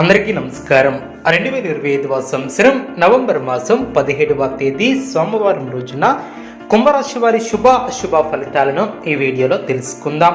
అందరికీ నమస్కారం. రెండు వేల ఇరవై ఐదవ సంవత్సరం నవంబర్ మాసం పదిహేడవ తేదీ సోమవారం రోజున కుంభరాశి వారి శుభ అశుభ ఫలితాలను ఈ వీడియోలో తెలుసుకుందాం.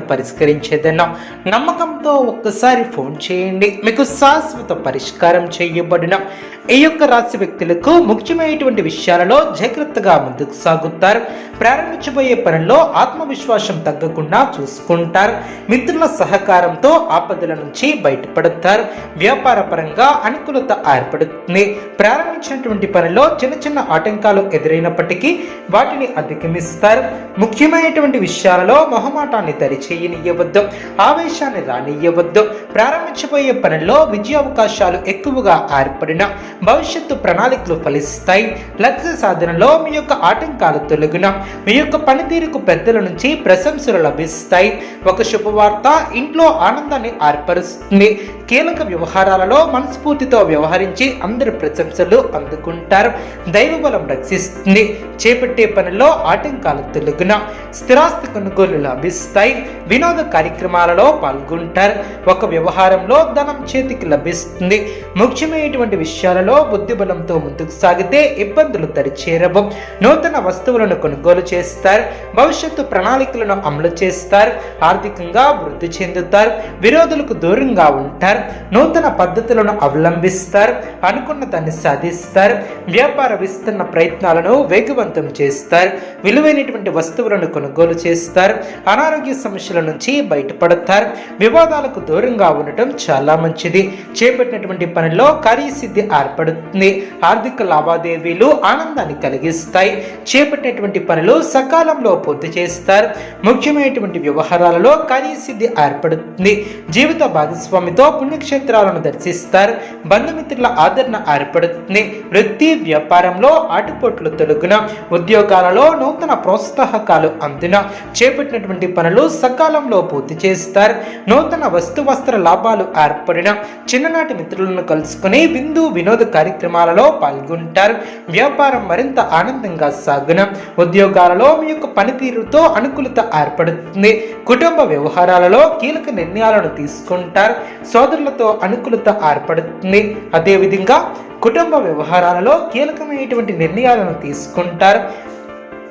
పరిష్కరించేదన్నా. నమ్మకంతో ఒక్కసారి ఫోన్ చేయండి. మీకు శాశ్వత పరిష్కారం చేయబడిన ఈ యొక్క రాశి వ్యక్తులకు ముఖ్యమైనటువంటి విషయాలలో జాగ్రత్తగా ముందుకు సాగుతారు. ప్రారంభించబోయే పనుల్లో ఆత్మవిశ్వాసం తగ్గకుండా చూసుకుంటారు. మిత్రుల సహకారంతో ఆపదల నుంచి బయటపడతారు. వ్యాపార పరంగా అనుకూలత ఏర్పడుతుంది. ప్రారంభించినటువంటి పనిలో చిన్న చిన్న ఆటంకాలు ఎదురైనప్పటికీ వాటిని అధిగమిస్తారు. ముఖ్యమైనటువంటి విషయాలలో మొహమాటాన్ని దరిచేయనియవద్దు ఆవేశాన్ని రానియవద్దు. ప్రారంభించబోయే పనుల్లో విజయావకాశాలు ఎక్కువగా ఏర్పడిన భవిష్యత్తు ప్రణాళికలు ఫలిస్తాయి. లక్ష్య సాధనలో మీ యొక్క ఆటంకాలు తొలగిన మీ యొక్క పనితీరుకు పెద్దల నుంచి ప్రశంసలు లభిస్తాయి. ఒక శుభవార్త ఇంట్లో ఆనందాన్ని ఏర్పరుస్తుంది. కీలక వ్యవహారాలలో మనస్ఫూర్తితో వ్యవహరించి అందరి ప్రశంసలు అందుకుంటారు. దైవబలం రక్షిస్తుంది. చేపట్టే పనిలో ఆటంకాలు తొలగిన స్థిరాస్తి కొనుగోలు లభిస్తాయి. వినోద కార్యక్రమాలలో పాల్గొంటారు. ఒక వ్యవహారంలో ధనం చేతికి లభిస్తుంది. ముఖ్యమైనటువంటి విషయాలలో బుద్ధిబలంతో ముందుకు సాగితే ఇబ్బందులు తరిచేరవు. నూతన వస్తువులను కొనుగోలు చేస్తారు. భవిష్యత్తు ప్రణాళికలను అమలు చేస్తారు. ఆర్థికంగా వృద్ధి చెందుతారు. విరోధులకు దూరంగా ఉంటారు. నూతన పద్ధతులను అవలంబిస్తారు. అనుకున్న దాన్ని సాధిస్తారు. వ్యాపార విస్తరణ ప్రయత్నాలను వేగవంతం చేస్తారు. విలువైనటువంటి వస్తువులను కొనుగోలు చేస్తారు. అనారోగ్య సమస్యల నుంచి బయటపడతారు. వివాదాలకు దూరంగా ఉండటం చాలా మంచిది. చేపట్టినటువంటి పనిలో కార్యసిద్ధి ఏర్పడుతుంది. ఆర్థిక లావాదేవీలు ఆనందాన్ని కలిగిస్తాయి. చేపట్టినటువంటి పనులు సకాలంలో పూర్తి చేస్తారు. ముఖ్యమైనటువంటి వ్యవహారాలలో కార్యసిద్ధి ఏర్పడుతుంది. జీవిత భాగస్వామితో పుణ్యక్షేత్రాలను దర్శిస్తారు. బంధుమిత్రుల ఆదరణ ఏర్పడుతుంది. వృత్తి వ్యాపారంలో ఆటుపోట్లు తొలగిన ఉద్యోగాలలో నూతన ప్రోత్సాహకాలు అందిన చేపట్టినటువంటి పనులు సకాలంలో పూర్తి చేస్తారు. నూతన వస్తు వస్త్ర లాభాలు ఏర్పడిన చిన్ననాటి మిత్రులను కలుసుకుని విందు వినోద కార్యక్రమాలలో పాల్గొంటారు. వ్యాపారం మరింత ఆనందంగా సాగున ఉద్యోగాలలో మీ యొక్క పనితీరుతో అనుకూలత ఏర్పడుతుంది. కుటుంబ వ్యవహారాలలో కీలక నిర్ణయాలను తీసుకుంటారు. సోదరులతో అనుకూలత ఏర్పడుతుంది. అదేవిధంగా కుటుంబ వ్యవహారాలలో కీలకమైనటువంటి నిర్ణయాలను తీసుకుంటారు.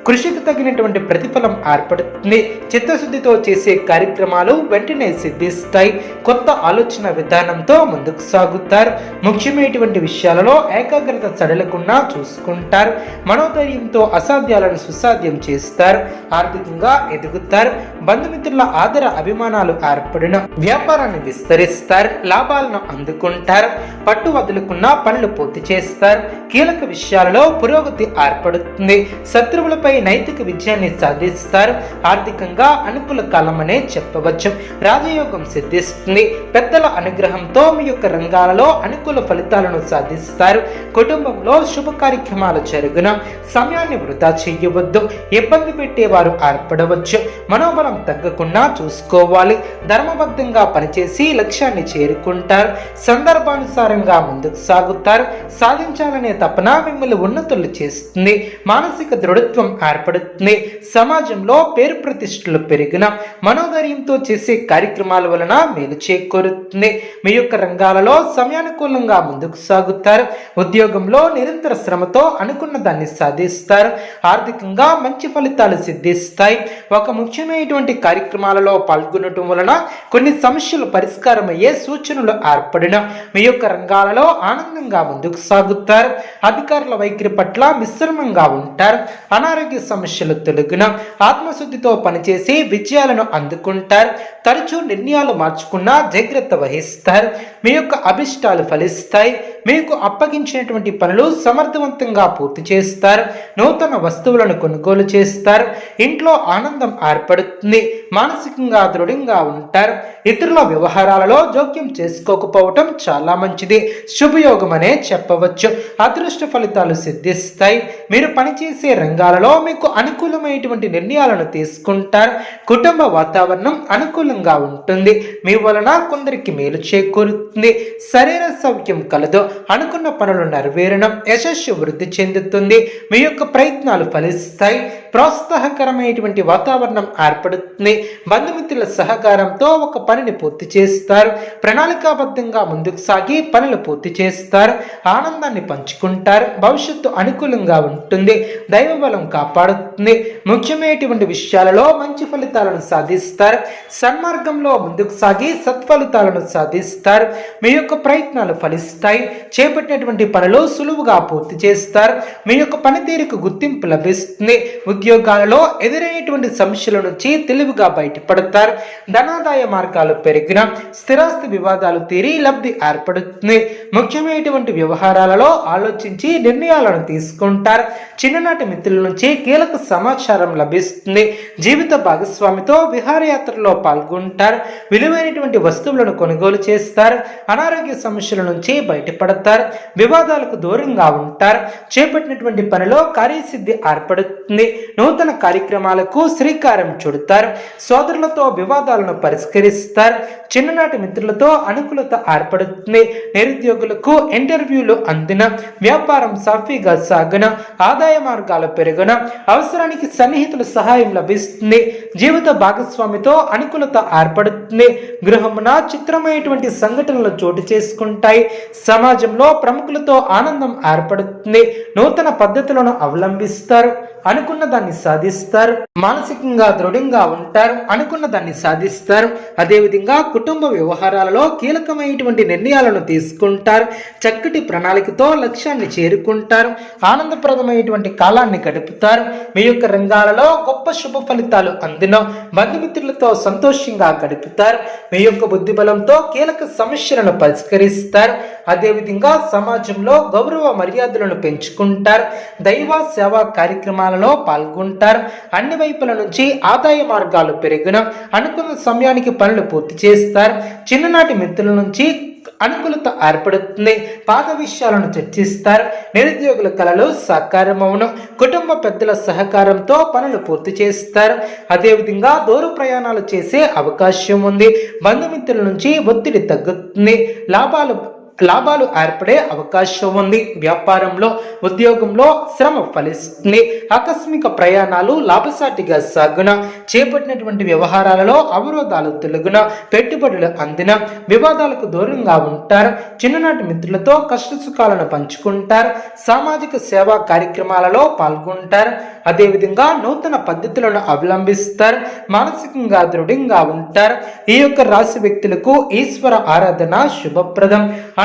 కృషికి తగినటువంటి ప్రతిఫలం ఏర్పడుతుంది. చిత్తశుద్ధితో చేసే కార్యక్రమాలు వెంటనే సిద్ధిస్తాయి. కొత్త ఆలోచన విధానంతో ముందుకు సాగుతారు. ముఖ్యమైనటువంటి విషయాలలో ఏకాగ్రత సడలకుండా చూసుకుంటారు. మనోధైర్యంతో అసాధ్యాలను సుసాధ్యం చేస్తారు. ఆర్థికంగా ఎదుగుతారు. బంధుమిత్రుల ఆదర అభిమానాలు ఏర్పడిన వ్యాపారాన్ని విస్తరిస్తారు. లాభాలను అందుకుంటారు. పట్టు వదులుకున్న పనులు పూర్తి చేస్తారు. కీలక విషయాలలో పురోగతి ఏర్పడుతుంది. శత్రువులపై నైతిక విజయాన్ని సాధిస్తారు. ఆర్థికంగా అనుకూల కాలమనే చెప్పవచ్చు. రాజయోగం సిద్ధిస్తుంది. పెద్దల అనుగ్రహంతో మీ యొక్క రంగాలలో అనుకూల ఫలితాలను సాధిస్తారు. కుటుంబంలో శుభ కార్యక్రమాలు జరుగున సమయాన్ని వృధా చేయవద్దు. ఇబ్బంది పెట్టేవారు ఏర్పడవచ్చు. మనోబలం తగ్గకుండా చూసుకోవాలి. ధర్మబద్ధంగా పనిచేసి లక్ష్యాన్ని చేరుకుంటారు. సందర్భానుసారంగా ముందుకు సాగుతారు. సాధించాలనే తపన మిమ్మల్ని ఉన్నతులు చేస్తుంది. మానసిక దృఢత్వం ఏర్పడుతుంది. సమాజంలో పేరు ప్రతిష్టలు పెరిగిన మనోధైర్యంతో చేసే కార్యక్రమాల వలన మేలు చేకూరుతుంది. మీ యొక్క రంగాలలో సమయానుకూలంగా ముందుకు సాగుతారు. ఉద్యోగంలో నిరంతర శ్రమతో అనుకున్న దాన్ని సాధిస్తారు. ఆర్థికంగా మంచి ఫలితాలు సిద్ధిస్తాయి. ఒక ముఖ్యమైనటువంటి కార్యక్రమాలలో పాల్గొనటం వలన కొన్ని సమస్యలు పరిష్కారమయ్యే సూచనలు ఏర్పడిన మీ యొక్క రంగాలలో ఆనందంగా ముందుకు సాగుతారు. అధికారుల వైఖరి పట్ల మిశ్రమంగా ఉంటారు. అనారోగ్య సమస్యలు తొలగిన ఆత్మశుద్ధితో పనిచేసి విజయాలను అందుకుంటారు. తరచూ నిర్ణయాలు మార్చుకున్నా జాగ్రత్త వహిస్తారు. మీ యొక్క అభిష్టాలు ఫలిస్తాయి. మీకు అప్పగించినటువంటి పనులు సమర్థవంతంగా పూర్తి చేస్తారు. నూతన వస్తువులను కొనుగోలు చేస్తారు. ఇంట్లో ఆనందం ఏర్పడుతుంది. మానసికంగా దృఢంగా ఉంటారు. ఇతరుల వ్యవహారాలలో జోక్యం చేసుకోకపోవటం చాలా మంచిది. శుభయోగం అనే చెప్పవచ్చు. అదృష్ట ఫలితాలు సిద్ధిస్తాయి. మీరు పనిచేసే రంగాలలో మీకు అనుకూలమైనటువంటి నిర్ణయాలను తీసుకుంటారు. కుటుంబ వాతావరణం అనుకూలంగా ఉంటుంది. మీ వలన కొందరికి మేలు చేకూరుతుంది. శరీర సౌఖ్యం కలదు. అనుకున్న పనులు నెరవేరడం యశస్సు వృద్ధి చెందుతుంది. మీ యొక్క ప్రయత్నాలు ఫలిస్తాయి. ప్రోత్సాహకరమైనటువంటి వాతావరణం ఏర్పడుతుంది. బంధుమిత్రుల సహకారంతో ఒక పనిని పూర్తి చేస్తారు. ప్రణాళికాబద్ధంగా ముందుకు సాగి పనులు పూర్తి చేస్తారు. ఆనందాన్ని పంచుకుంటారు. భవిష్యత్తు అనుకూలంగా ఉంటుంది. దైవ బలం కాపాడుతుంది. ముఖ్యమైనటువంటి విషయాలలో మంచి ఫలితాలను సాధిస్తారు. సన్మార్గంలో ముందుకు సాగి సత్ఫలితాలను సాధిస్తారు. మీ యొక్క ప్రయత్నాలు ఫలిస్తాయి. చేపట్టినటువంటి పనులు సులువుగా పూర్తి చేస్తారు. మీ యొక్క పనితీరుకు గుర్తింపు లభిస్తుంది. ఉద్యోగాలలో ఎదురైనటువంటి సమస్యల నుంచి తెలివిగా బయటపడతారు. ధనాదాయ మార్గాలు పెరిగిన స్థిరాస్తి వివాదాలు తీరి లబ్ధి ఏర్పడుతుంది. ముఖ్యమైనటువంటి వ్యవహారాలలో ఆలోచించి నిర్ణయాలను తీసుకుంటారు. చిన్ననాటి మిత్రుల నుంచి కీలక సమాచారం లభిస్తుంది. జీవిత భాగస్వామితో విహారయాత్రలో పాల్గొంటారు. విలువైనటువంటి వస్తువులను కొనుగోలు చేస్తారు. అనారోగ్య సమస్యల నుంచి బయటపడతారు. వివాదాలకు దూరంగా ఉంటారు. చేపట్టినటువంటి పనిలో కార్యసిద్ధి ఏర్పడుతుంది. నూతన కార్యక్రమాలకు శ్రీకారం చుడతారు. సోదరులతో వివాదాలను పరిష్కరిస్తారు. చిన్ననాటి మిత్రులతో అనుకూలత ఏర్పడుతుంది. నిరుద్యోగులకు ఇంటర్వ్యూలు అందిన వ్యాపారం సాఫీగా సాగున ఆదాయ మార్గాలు పెరుగున అవసరానికి సన్నిహితుల సహాయం లభిస్తుంది. జీవిత భాగస్వామితో అనుకూలత ఏర్పడుతుంది. గృహమున చిత్రమైనటువంటి సంఘటనలు చోటు చేసుకుంటాయి. సమాజంలో ప్రముఖులతో ఆనందం ఏర్పడుతుంది. నూతన పద్ధతులను అవలంబిస్తారు. అనుకున్న దాన్ని సాధిస్తారు మానసికంగా దృఢంగా ఉంటారు అనుకున్న దాన్ని సాధిస్తారు. అదేవిధంగా కుటుంబ వ్యవహారాలలో కీలకమైనటువంటి నిర్ణయాలను తీసుకుంటారు. చక్కటి ప్రణాళికతో లక్ష్యాన్ని చేరుకుంటారు. ఆనందప్రదమైనటువంటి కాలాన్ని గడుపుతారు. మీ యొక్క రంగాలలో గొప్ప శుభ ఫలితాలు అందిన బంధుమిత్రులతో సంతోషంగా గడుపుతారు. మీ యొక్క బుద్ధిబలంతో కీలక సమస్యలను పరిష్కరిస్తారు. అదేవిధంగా సమాజంలో గౌరవ మర్యాదలను పెంచుకుంటారు దైవ సేవా కార్యక్రమాలలో పాల్గొంటారు. అన్ని వైపుల నుంచి ఆదాయ మార్గాలు పెరిగిన అనుకున్న సమయానికి పనులు పూర్తి చేస్తారు. చిన్ననాటి మిత్రుల నుంచి అనుకూలత ఏర్పడుతుంది. పాత విషయాలను చర్చిస్తారు. నిరుద్యోగుల కళలు సాకారమవును. కుటుంబ పెద్దల సహకారంతో పనులు పూర్తి చేస్తారు. అదేవిధంగా దూర ప్రయాణాలు చేసే అవకాశం ఉంది. బంధుమిత్రుల నుంచి ఒత్తిడి తగ్గుతుంది. లాభాలు లాభాలు ఏర్పడే అవకాశం ఉంది. వ్యాపారంలో ఉద్యోగంలో శ్రమ ఫలిస్తుంది. ఆకస్మిక ప్రయాణాలు లాభసాటిగా సాగున చేపట్టినటువంటి వ్యవహారాలలో అవరోధాలు తొలగున పెట్టుబడులు అందిన వివాదాలకు దూరంగా ఉంటారు. చిన్ననాటి మిత్రులతో కష్టసుఖాలను పంచుకుంటారు. సామాజిక సేవా కార్యక్రమాలలో పాల్గొంటారు. అదేవిధంగా నూతన పద్ధతులను అవలంబిస్తారు. మానసికంగా దృఢంగా ఉంటారు. ఈ యొక్క రాశి వ్యక్తులకు ఈశ్వర ఆరాధన శుభప్రదం.